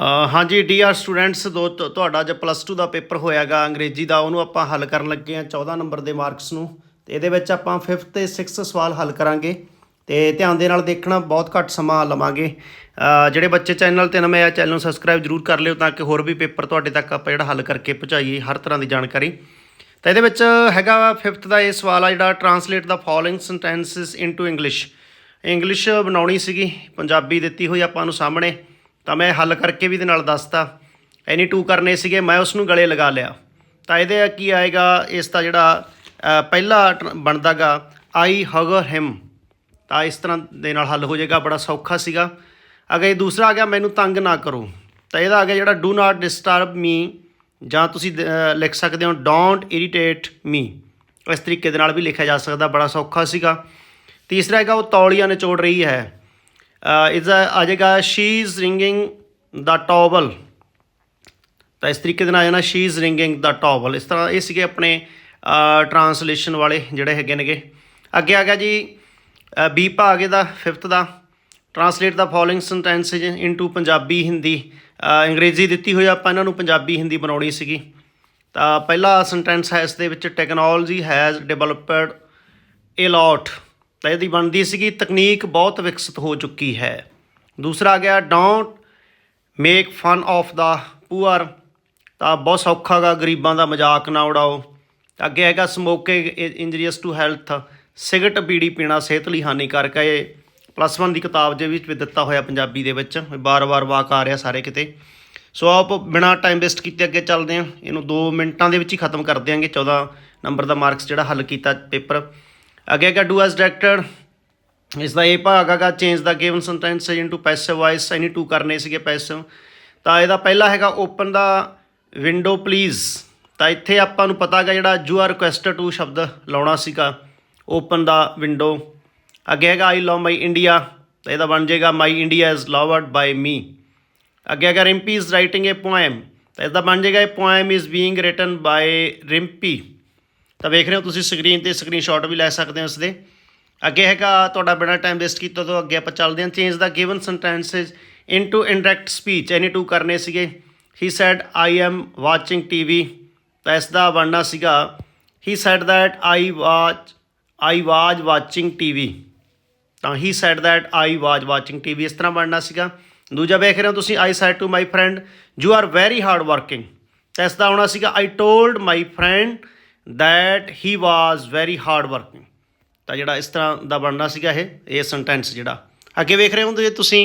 ਅ, ਹਾਂਜੀ D R students ਦੋ ਤੁਹਾਡਾ ਜੋ ਪਲੱਸ 2 ਦਾ ਪੇਪਰ ਹੋਇਆਗਾ ਅੰਗਰੇਜ਼ੀ ਦਾ ਉਹਨੂੰ ਆਪਾਂ ਹੱਲ ਕਰਨ ਲੱਗੇ ਆ 14 ਨੰਬਰ ਦੇ ਮਾਰਕਸ ਨੂੰ। ਤੇ ਇਹਦੇ ਵਿੱਚ ਆਪਾਂ 5th ਤੇ 6th ਸਵਾਲ ਹੱਲ ਕਰਾਂਗੇ। ਤੇ ਧਿਆਨ ਦੇ ਨਾਲ ਦੇਖਣਾ ਬਹੁਤ ਘੱਟ ਸਮਾਂ ਲਵਾਂਗੇ। ਜਿਹੜੇ ਬੱਚੇ ਚੈਨਲ ਤੇ ਨਵੇਂ ਆ ਚੈਨਲ ਨੂੰ ਸਬਸਕ੍ਰਾਈਬ ਜਰੂਰ ਕਰ ਲਿਓ ਤਾਂ ਕਿ ਹੋਰ ਵੀ ਪੇਪਰ ਤੁਹਾਡੇ ਤੱਕ ਆਪਾਂ ਜਿਹੜਾ ਹੱਲ ਕਰਕੇ ਪਹੁੰਚਾਈਏ ਹਰ ਤਰ੍ਹਾਂ ਦੀ ਜਾਣਕਾਰੀ। ਤਾਂ ਇਹਦੇ ਵਿੱਚ ਹੈਗਾ 5th ਦਾ ਇਹ ਸਵਾਲ ਆ ਜਿਹੜਾ translate the following sentences into English English ਬਣਾਉਣੀ ਸੀਗੀ ਪੰਜਾਬੀ ਦਿੱਤੀ ਹੋਈ ਆਪਾਂ ਨੂੰ ਸਾਹਮਣੇ। ਤਾਂ ਮੈਂ ਹੱਲ ਕਰਕੇ ਵੀ ਇਹਦੇ ਨਾਲ ਦੱਸਤਾ। ਐਨੀ ਟੂ ਕਰਨੇ ਸੀਗੇ ਮੈਂ ਉਸ ਨੂੰ ਗਲੇ ਲਗਾ ਲਿਆ। ਤਾਂ ਇਹਦੇ ਕੀ ਆਏਗਾ ਇਸ ਦਾ ਜਿਹੜਾ ਅ, ਪਹਿਲਾ ਟਰ- ਬਣਦਾਗਾ ਆਈ ਹਗਰ ਹਿਮ। ਤਾਂ ਇਸ ਤਰ੍ਹਾਂ ਦੇ ਨਾਲ ਹੱਲ ਹੋ ਜਾਏਗਾ ਬੜਾ ਸੌਖਾ ਸੀਗਾ। ਅਗਰ ਦੂਸਰਾ ਆ ਗਿਆ ਮੈਨੂੰ ਤੰਗ ਨਾ ਕਰੋ। ਤਾਂ ਇਹਦਾ ਆ ਗਿਆ ਜਿਹੜਾ ਡੂ ਨਾਟ ਡਿਸਟਰਬ ਮੀ ਜਾਂ ਤੁਸੀਂ ਲਿਖ ਸਕਦੇ ਹੋ ਡੋਂਟ ਇਰੀਟੇਟ ਮੀ ਇਸ ਤਰੀਕੇ ਦੇ ਨਾਲ ਵੀ ਲਿਖਿਆ ਜਾ ਸਕਦਾ ਬੜਾ ਸੌਖਾ ਸੀਗਾ। ਤੀਸਰਾ ਹੈਗਾ ਉਹ ਤੌਲੀਆਂ ਨਿਚੋੜ ਰਹੀ ਹੈ। ਇਸ ਦਾ ਆ ਜਾਏਗਾ she is ringing the doorbell ਤਾਂ ਇਸ ਤਰੀਕੇ ਦੇ ਨਾਲ ਆ ਜਾਣਾ she is ringing the doorbell ਇਸ ਤਰ੍ਹਾਂ ਇਹ ਸੀਗੇ ਆਪਣੇ ਟਰਾਂਸਲੇਸ਼ਨ ਵਾਲੇ ਜਿਹੜੇ ਹੈਗੇ ਨੇਗੇ ਅੱਗੇ ਆ ਗਿਆ ਜੀ ਬੀ ਭਾਗ ਦਾ 5th the translate the following sentences into Punjabi Hindi ਅੰਗਰੇਜ਼ੀ ਦਿੱਤੀ ਹੋਈ ਆਪਾਂ ਇਹਨਾਂ ਨੂੰ ਪੰਜਾਬੀ ਹਿੰਦੀ ਬਣਾਉਣੀ ਸੀਗੀ ਤਾਂ ਪਹਿਲਾ ਸੈਂਟੈਂਸ ਹੈ ਇਸ ਦੇ ਵਿੱਚ technology has developed a lot ਤਾਂ ਇਹਦੀ ਬਣਦੀ ਸੀਗੀ, ਤਕਨੀਕ ਬਹੁਤ ਵਿਕਸਿਤ ਹੋ ਚੁੱਕੀ ਹੈ। ਦੂਸਰਾ ਆ ਗਿਆ don't make fun of the poor ਤਾਂ ਬਹੁਤ ਸੌਖਾ ਗਾ, ਗਰੀਬਾਂ ਦਾ ਮਜ਼ਾਕ ਨਾ ਉਡਾਓ। ਅੱਗੇ ਹੈਗਾ ਸਮੋਕਿੰਗ ਇੰਜਰੀਅਸ ਟੂ ਹੈਲਥ ਸਿਗਰਟ ਬੀੜੀ ਪੀਣਾ ਸਿਹਤ ਲਈ ਹਾਨੀਕਾਰਕ ਹੈ। ਇਹ ਪਲੱਸ 1 ਦੀ ਕਿਤਾਬ ਦੇ ਵਿੱਚ ਵੀ ਦਿੱਤਾ ਹੋਇਆ ਪੰਜਾਬੀ ਦੇ ਵਿੱਚ ਬਾਰ-ਬਾਰ ਵਾਕ ਆ ਰਿਹਾ ਸਾਰੇ ਕਿਤੇ। ਸੋ ਆਪ ਬਿਨਾ ਟਾਈਮ ਵੇਸਟ ਕੀਤੇ ਅੱਗੇ ਚੱਲਦੇ ਹਾਂ। ਇਹਨੂੰ 2 ਮਿੰਟਾਂ ਦੇ ਵਿੱਚ ਹੀ ਖਤਮ ਕਰ ਦਿਆਂਗੇ। 14 ਨੰਬਰ ਦਾ ਮਾਰਕਸ ਜਿਹੜਾ ਹੱਲ ਕੀਤਾ ਪੇਪਰ ਅੱਗੇ ਹੈਗਾ ਡੂ ਐਸ ਡਾਇਰੈਕਟਡ ਇਸ ਦਾ ਇਹ ਭਾਗ ਹੈਗਾ change the given sentence into passive voice any two ਕਰਨੇ ਸੀਗੇ ਪੈਸਿਵ ਤਾਂ ਇਹਦਾ ਪਹਿਲਾ ਹੈਗਾ ਓਪਨ ਦਾ ਵਿੰਡੋ ਪਲੀਜ਼ ਤਾਂ ਇੱਥੇ ਆਪਾਂ ਨੂੰ ਪਤਾ ਹੈਗਾ ਜਿਹੜਾ ਯੂ ਆਰ ਰਿਕੁਐਸਟਡ ਟੂ ਸ਼ਬਦ ਲਾਉਣਾ ਸੀਗਾ ਓਪਨ ਦਾ ਵਿੰਡੋ ਅੱਗੇ ਹੈਗਾ ਆਈ ਲਵ ਮਾਈ ਇੰਡੀਆ ਤਾਂ ਇਹਦਾ ਬਣ ਜਾਏਗਾ my India is loved by me ਅੱਗੇ ਹੈਗਾ Rimpy is writing a poem ਤਾਂ ਇਹਦਾ ਬਣ ਜਾਏਗਾ a poem is being written by Rimpy. ਤਾਂ ਵੇਖ ਰਹੇ ਹੋ ਤੁਸੀਂ ਸਕਰੀਨ ਤੇ ਸਕਰੀਨਸ਼ਾਟ ਵੀ ਲੈ ਸਕਦੇ ਹੋ ਇਸ ਦੇ ਅੱਗੇ ਹੈਗਾ ਤੁਹਾਡਾ ਬਿਨਾ ਟਾਈਮ ਵੇਸਟ ਕੀਤਾ ਤੋਂ ਅੱਗੇ ਆਪਾਂ ਚੱਲਦੇ ਹਾਂ। Change the given sentences into indirect speech any two ਕਰਨੇ ਸੀਗੇ। He said I am watching TV ਤਾਂ ਇਸ ਦਾ ਬਣਨਾ ਸੀਗਾ he said that I watch I was watching TV ਤਾਂ ਹੀ said that I was watching TV ਇਸ ਤਰ੍ਹਾਂ ਬਣਨਾ ਸੀਗਾ। ਦੂਜਾ ਵੇਖ ਰਹੇ ਹੋ ਤੁਸੀਂ I said to my friend you are very hard working ਤਾਂ ਇਸ ਦਾ ਆਉਣਾ ਸੀਗਾ I told my friend that he was very hard working ਤਾਂ ਜਿਹੜਾ ਇਸ ਤਰ੍ਹਾਂ ਦਾ ਬਣਨਾ ਸੀਗਾ ਇਹ ਇਹ ਸੈਂਟੈਂਸ ਜਿਹੜਾ। ਅੱਗੇ ਵੇਖ ਰਹੇ ਹੋ ਜੇ ਤੁਸੀਂ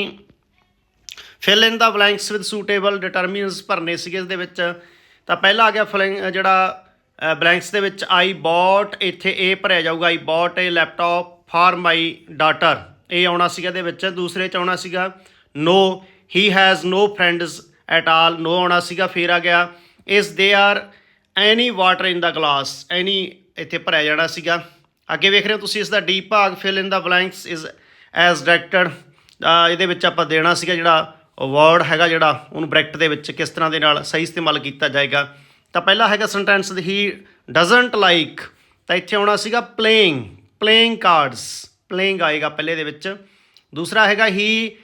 fill in the blanks with suitable determiners ਭਰਨੇ ਸੀਗੇ ਇਸ ਦੇ ਵਿੱਚ। ਤਾਂ ਪਹਿਲਾ ਆ ਗਿਆ ਫਿਲਿੰਗ ਜਿਹੜਾ ਬਲੈਂਕਸ ਦੇ ਵਿੱਚ ਆਈ ਬੋਟ ਇੱਥੇ ਇਹ ਭਰਿਆ ਜਾਊਗਾ। I bought a laptop for my daughter ਇਹ ਆਉਣਾ ਸੀਗਾ ਇਹਦੇ ਵਿੱਚ, ਦੂਸਰੇ ਚ ਆਉਣਾ ਸੀਗਾ। No he has no friends at all no ਆਉਣਾ ਸੀਗਾ, ਫੇਰ ਆ ਗਿਆ। ਇਸ ਦੇ are any water in the glass any ਇੱਥੇ ਭਰਿਆ ਜਾਣਾ ਸੀਗਾ। ਅੱਗੇ ਵੇਖ ਰਹੇ ਹੋ ਤੁਸੀਂ, ਇਸ ਦਾ ਡੀ ਭਾਗ fill in the blanks is as directed ਇਹਦੇ ਵਿੱਚ ਆਪਾਂ ਦੇਣਾ ਸੀਗਾ ਜਿਹੜਾ ਵਰਡ ਹੈਗਾ, ਜਿਹੜਾ ਉਹਨੂੰ ਬ੍ਰੈਕਟ ਦੇ ਵਿੱਚ ਕਿਸ ਤਰ੍ਹਾਂ ਦੇ ਨਾਲ ਸਹੀ ਇਸਤੇਮਾਲ ਕੀਤਾ ਜਾਏਗਾ। ਤਾਂ ਪਹਿਲਾ ਹੈਗਾ ਸੈਂਟੈਂਸ ਹੀ ਡਸਨਟ ਲਾਈਕ ਤਾਂ ਇੱਥੇ ਆਉਣਾ ਸੀਗਾ ਪਲੇਇੰਗ ਪਲੇਇੰਗ ਕਾਰਡਸ ਪਲੇਇੰਗ ਆਏਗਾ ਪਹਿਲੇ ਦੇ ਵਿੱਚ। ਦੂਸਰਾ ਹੈਗਾ ਹੀ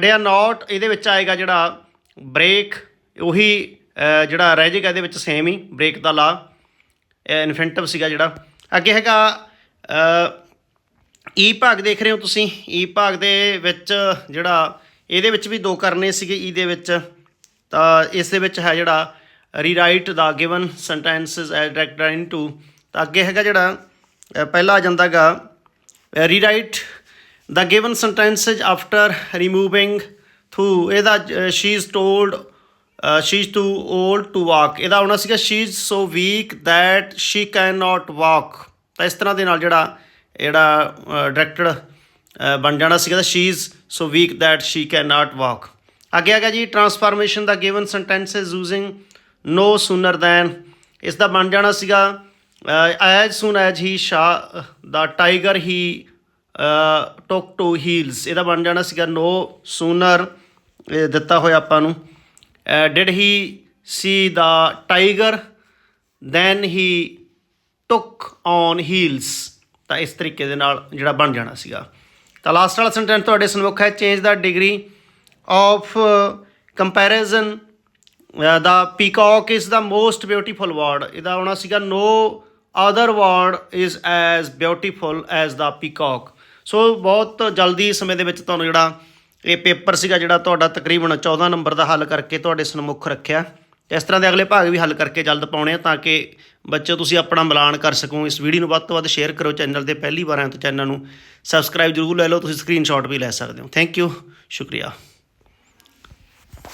ਡੇ ਆਰ ਨਾਟ ਇਹਦੇ ਵਿੱਚ ਆਏਗਾ ਜਿਹੜਾ ਬ੍ਰੇਕ ਉਹੀ ਜਿਹੜਾ ਰਹਿ ਜਾਏਗਾ ਇਹਦੇ ਵਿੱਚ ਸੇਮ ਹੀ ਬ੍ਰੇਕ ਦਾ ਲਾ ਇਨਫੈਂਟਿਵ ਸੀਗਾ ਜਿਹੜਾ। ਅੱਗੇ ਹੈਗਾ ਈ e ਭਾਗ ਦੇਖ ਰਹੇ ਹੋ ਤੁਸੀਂ। ਈ ਭਾਗ ਦੇ ਵਿੱਚ ਜਿਹੜਾ, ਇਹਦੇ ਵਿੱਚ ਵੀ ਦੋ ਕਰਨੇ ਸੀਗੇ ਈ ਦੇ ਵਿੱਚ। ਤਾਂ ਇਸ ਦੇ ਵਿੱਚ ਹੈ ਜਿਹੜਾ rewrite the given sentences as directed into ਤਾਂ ਅੱਗੇ ਹੈਗਾ ਜਿਹੜਾ ਪਹਿਲਾ ਆ ਜਾਂਦਾਗਾ rewrite the given sentences after removing too ਇਹਦਾ she is told she is too old to walk ਇਹਦਾ ਆਉਣਾ ਸੀਗਾ she is so weak that she can not walk ਤਾਂ ਇਸ ਤਰ੍ਹਾਂ ਦੇ ਨਾਲ ਜਿਹੜਾ ਜਿਹੜਾ ਡਾਇਰੈਕਟਡ ਬਣ ਜਾਣਾ ਸੀਗਾ she is so weak that she can not walk ਅੱਗੇ ਆ ਗਿਆ G transformation the given sentence is using no sooner than ਇਸ ਦਾ ਬਣ ਜਾਣਾ ਸੀਗਾ as soon as he saw the tiger he took to heels ਇਹਦਾ ਬਣ ਜਾਣਾ ਸੀਗਾ ਨੋ ਸੂਨਰ ਦਿੱਤਾ ਹੋਇਆ ਆਪਾਂ ਨੂੰ। Did he see the tiger, then he took on heels. ਤਾਂ ਇਸ ਤਰੀਕੇ ਦੇ ਨਾਲ ਜਿਹੜਾ ਬਣ ਜਾਣਾ ਸੀਗਾ। ਤਾਂ ਲਾਸਟ ਵਾਲਾ ਸੈਂਟੈਂਸ ਤੁਹਾਡੇ ਸਨਮੁਖ ਹੈ change the degree of comparison the peacock is the most beautiful bird ਇਹਦਾ ਆਉਣਾ ਸੀਗਾ no other bird is as beautiful as the peacock ਸੋ ਬਹੁਤ ਜਲਦੀ ਸਮੇਂ ਦੇ ਵਿੱਚ ਤੁਹਾਨੂੰ ਜਿਹੜਾ ਇਹ ਪੇਪਰ ਸੀਗਾ ਜਿਹੜਾ ਤੁਹਾਡਾ ਤਕਰੀਬਨ 14 ਨੰਬਰ ਦਾ ਹੱਲ ਕਰਕੇ ਤੁਹਾਡੇ ਸਨਮੁਖ ਰੱਖਿਆ। ਇਸ ਤਰ੍ਹਾਂ ਦੇ ਅਗਲੇ ਭਾਗ ਵੀ ਹੱਲ ਕਰਕੇ ਜਲਦ ਪਾਉਣੇ ਆ ਤਾਂ ਕਿ ਬੱਚੇ ਤੁਸੀਂ ਆਪਣਾ ਮਿਲਾਨ ਕਰ ਸਕੋ। ਇਸ ਵੀਡੀਓ ਨੂੰ ਵੱਧ ਤੋਂ ਵੱਧ ਸ਼ੇਅਰ ਕਰੋ ਚੈਨਲ ਦੇ ਪਹਿਲੀ ਵਾਰ ਆਏ ਤਾਂ ਚੈਨਲ ਨੂੰ। ਸਬਸਕ੍ਰਾਈਬ ਜ਼ਰੂਰ ਲੈ ਲਓ, ਤੁਸੀਂ ਸਕਰੀਨਸ਼ਾਟ ਵੀ ਲੈ ਸਕਦੇ ਹੋ। ਥੈਂਕ ਯੂ ਸ਼ੁਕਰੀਆ।